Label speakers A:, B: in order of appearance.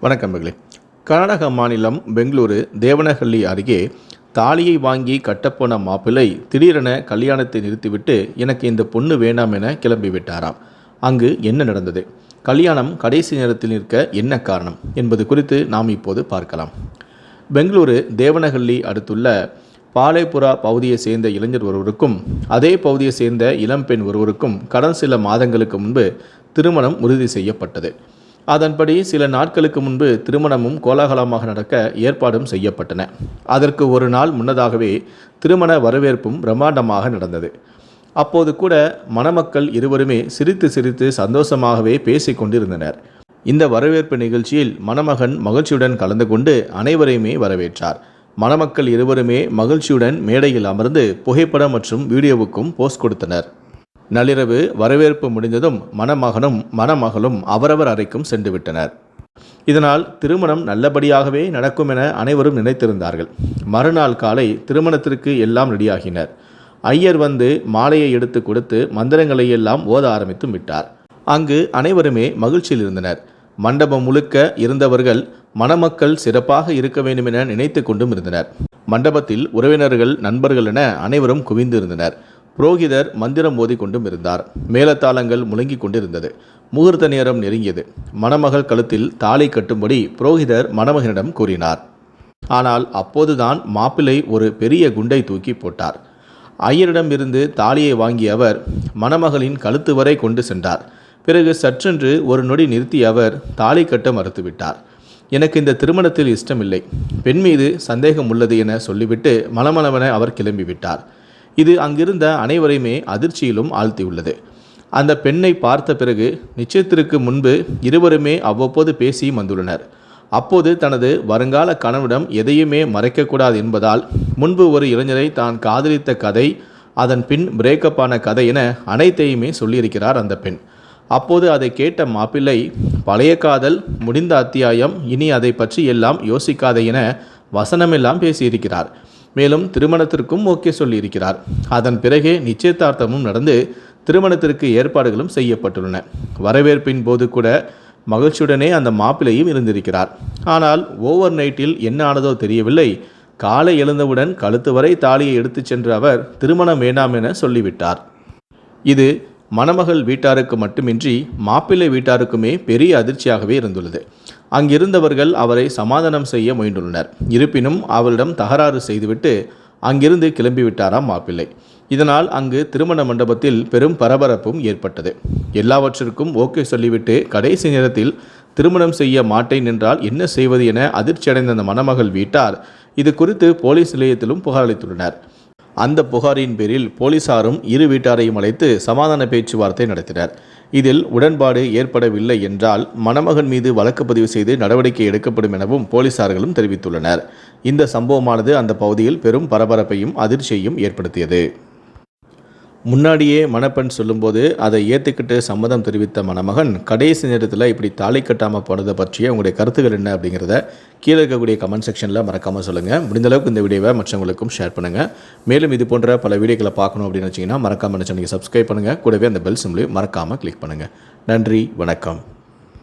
A: வணக்கம் மகளே. கர்நாடக மாநிலம் பெங்களூரு தேவனஹள்ளி அருகே தாலியை வாங்கி கட்டப்போன மாப்பிள்ளை திடீரென கல்யாணத்தை நிறுத்திவிட்டு எனக்கு இந்த பொண்ணு வேண்டாம் என கிளம்பி விட்டாராம். அங்கு என்ன நடந்தது? கல்யாணம் கடைசி நேரத்தில் நிற்க என்ன காரணம் என்பது குறித்து நாம் இப்போது பார்க்கலாம். பெங்களூரு தேவனஹள்ளி அடுத்துள்ள பாலைபுரா பகுதியை சேர்ந்த இளைஞர் ஒருவருக்கும் அதே பகுதியை சேர்ந்த இளம்பெண் ஒருவருக்கும் கடந்த சில மாதங்களுக்கு முன்பு திருமணம் உறுதி செய்யப்பட்டது. அதன்படி சில நாட்களுக்கு முன்பு திருமணமும் கோலாகலமாக நடக்க ஏற்பாடும் செய்யப்பட்டன. அதற்கு ஒரு நாள் முன்னதாகவே திருமண வரவேற்பும் பிரம்மாண்டமாக நடந்தது. அப்போது கூட மணமக்கள் இருவருமே சிரித்து சிரித்து சந்தோஷமாகவே பேசிக் கொண்டிருந்தனர். இந்த வரவேற்பு நிகழ்ச்சியில் மணமகன் மகிழ்ச்சியுடன் கலந்து கொண்டு அனைவரையுமே வரவேற்றார். மணமக்கள் இருவருமே மகிழ்ச்சியுடன் மேடையில் அமர்ந்து புகைப்படம் மற்றும் வீடியோவுக்கும் போஸ்ட் கொடுத்தனர். நள்ளிரவு வரவேற்பு முடிந்ததும் மணமகனும் மணமகளும் அவரவர் அறைக்கும் சென்று விட்டனர் இதனால் திருமணம் நல்லபடியாகவே நடக்கும் என அனைவரும் நினைத்திருந்தார்கள். மறுநாள் காலை திருமணத்திற்கு எல்லாம் ரெடியாகினர். ஐயர் வந்து மாலையை எடுத்து கொடுத்து மந்திரங்களை எல்லாம் ஓத ஆரம்பித்தும் விட்டார். அங்கு அனைவருமே மகிழ்ச்சியில் இருந்தனர். மண்டபம் முழுக்க இருந்தவர்கள் மணமக்கள் சிறப்பாக இருக்க வேண்டும் என நினைத்து கொண்டும் இருந்தனர். மண்டபத்தில் உறவினர்கள் நண்பர்கள் என அனைவரும் குவிந்து இருந்தனர் புரோகிதர் மந்திரம் ஓதி கொண்டும் இருந்தார். மேலத்தாளங்கள் முழங்கிக் கொண்டிருந்தது. முகூர்த்த நேரம் நெருங்கியது. மணமகள் கழுத்தில் தாலி கட்டும்படி புரோகிதர் மணமகனிடம் கூறினார். ஆனால் அப்போதுதான் மாப்பிள்ளை ஒரு பெரிய குண்டை தூக்கி போட்டார். ஐயரிடம் இருந்து தாலியை வாங்கிய அவர் மணமகளின் கழுத்து வரை கொண்டு சென்றார். பிறகு சற்றென்று ஒரு நொடி நிறுத்திய அவர் தாலி கட்ட மறுத்துவிட்டார். எனக்கு இந்த திருமணத்தில் இஷ்டமில்லை. பெண் மீது சந்தேகம் உள்ளது என சொல்லிவிட்டு மலமளவென அவர் கிளம்பிவிட்டார். இது அங்கிருந்த அனைவரையுமே அதிர்ச்சியிலும் ஆழ்த்தியுள்ளது. அந்த பெண்ணை பார்த்த பிறகு நிச்சயத்திற்கு முன்பு இருவருமே அவ்வப்போது பேசி வந்துள்ளனர். அப்போது தனது வருங்கால கணவனிடம் எதையுமே மறைக்கக்கூடாது என்பதால் முன்பு ஒரு இளைஞரை தான் காதலித்த கதை அதன் பின் பிரேக்கப் ஆன கதை என அனைத்தையுமே சொல்லியிருக்கிறார் அந்த பெண். அப்போது அதை கேட்ட மாப்பிள்ளை பழைய காதல் முடிந்த அத்தியாயம் இனி அதை பற்றி எல்லாம் யோசிக்காதே என வசனமெல்லாம் பேசியிருக்கிறார். மேலும் திருமணத்திற்கும் ஓகே சொல்லியிருக்கிறார். அதன் பிறகே நிச்சயதார்த்தமும் நடந்து திருமணத்திற்கு ஏற்பாடுகளும் செய்யப்பட்டுள்ளன. வரவேற்பின் போது கூட மகிழ்ச்சியுடனே அந்த மாப்பிள்ளையும் இருந்திருக்கிறார். ஆனால் ஓவர் நைட்டில் என்ன ஆனதோ தெரியவில்லை. காலை எழுந்தவுடன் கழுத்து வரை தாலியை எடுத்துச் சென்ற அவர் திருமணம் வேண்டாம் என சொல்லிவிட்டார். இது மணமகள் வீட்டாருக்கு மட்டுமின்றி மாப்பிள்ளை வீட்டாருக்குமே பெரிய அதிர்ச்சியாகவே இருந்துள்ளது. அங்கிருந்தவர்கள் அவரை சமாதானம் செய்ய முயன்றுள்ளனர். இருப்பினும் அவரிடம் தகராறு செய்துவிட்டு அங்கிருந்து கிளம்பிவிட்டாராம் மாப்பிள்ளை. இதனால் அங்கு திருமண மண்டபத்தில் பெரும் பரபரப்பும் ஏற்பட்டது. எல்லாவற்றிற்கும் ஓகே சொல்லிவிட்டு கடைசி நேரத்தில் திருமணம் செய்ய மாட்டேன் என்றால் என்ன செய்வது என அதிர்ச்சியடைந்த அந்த மணமகள் வீட்டார் இது குறித்து போலீஸ் நிலையத்திலும் புகார் அளித்துள்ளனர். அந்த புகாரின் பேரில் போலீசாரும் இரு வீட்டாரையும் அழைத்து சமாதான பேச்சுவார்த்தை நடத்தினர். இதில் உடன்பாடு ஏற்படவில்லை என்றால் மணமகன் மீது வழக்கு பதிவு செய்து நடவடிக்கை எடுக்கப்படும் எனவும் போலீசார்களும் தெரிவித்துள்ளனர். இந்த சம்பவமானது அந்த பகுதியில் பெரும் பரபரப்பையும் அதிர்ச்சியையும் ஏற்படுத்தியது. முன்னாடியே மணப்பெண் சொல்லும்போது அதை ஏற்றுக்கிட்டு சம்மதம் தெரிவித்த மணமகன் கடைசி நேரத்தில் இப்படி தாலி கட்டாமல் போனதை பற்றிய உங்களுடைய கருத்துக்கள் என்ன அப்படிங்கிறத கீழே இருக்கக்கூடிய கமெண்ட் செக்ஷனில் மறக்காமல் சொல்லுங்கள் முடிந்தளவுக்கு இந்த வீடியோவை மற்றவங்களுக்கும் ஷேர் பண்ணுங்கள் மேலும் இது போன்ற பல வீடியோக்களை பார்க்கணும் அப்படின்னு வச்சிங்கன்னா மறக்காமல் நினச்சி நீங்கள் சப்ஸ்கிரைப் பண்ணுங்கள் கூடவே அந்த பெல் சிம்லையும் மறக்காமல் கிளிக் பண்ணுங்கள் நன்றி வணக்கம்.